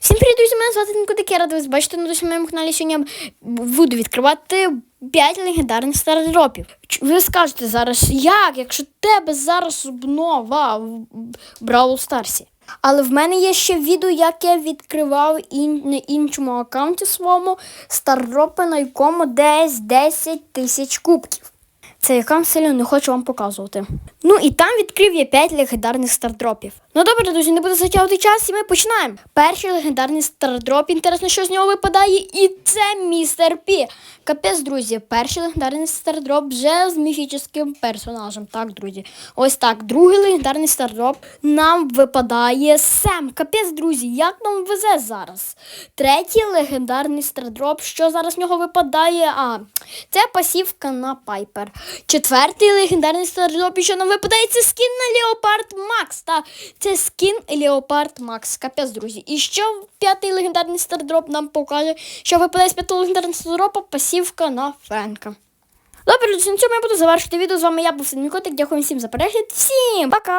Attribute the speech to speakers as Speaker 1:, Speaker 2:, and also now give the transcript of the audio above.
Speaker 1: Всім привіт, друзі, мене звати Нікотик, я рада вас бачити на моєму каналі. Сьогодні я буду відкривати 5 легендарних стардропів. Ви скажете зараз, як, якщо тебе зараз обнова в Бравл Старсі? Але в мене є ще відео, як я відкривав ін... на іншому аккаунті своєму стардропи, на якому десь 10 тисяч кубків. Цей яка сильно не хочу вам показувати. Ну і там відкрив я 5 легендарних стардропів. Ну добре, друзі, не буду затягувати час, і ми починаємо. Перший легендарний стардроп, інтересно, що з нього випадає, і це містер Пі. Капець, друзі, перший легендарний стардроп вже з міфічним персонажем. Так, друзі. Ось так. Другий легендарний стардроп нам випадає Сем. Капець, друзі, як нам везе зараз? Третій легендарний стардроп, що зараз в нього випадає? А, це пасівка на Пайпер. Четвертий легендарний стардроп, і що нам випадає, це скін на Леопард Макс. Та це скін Леопард Макс. Капець, друзі. І що п'ятий легендарний стардроп нам покаже, що випадає з п'ятого легендарного стардропа пасівка на Френка. Добре, на цьому я буду завершити відео. З вами я був Синмікотик. Дякую всім за перегляд. Всім пока!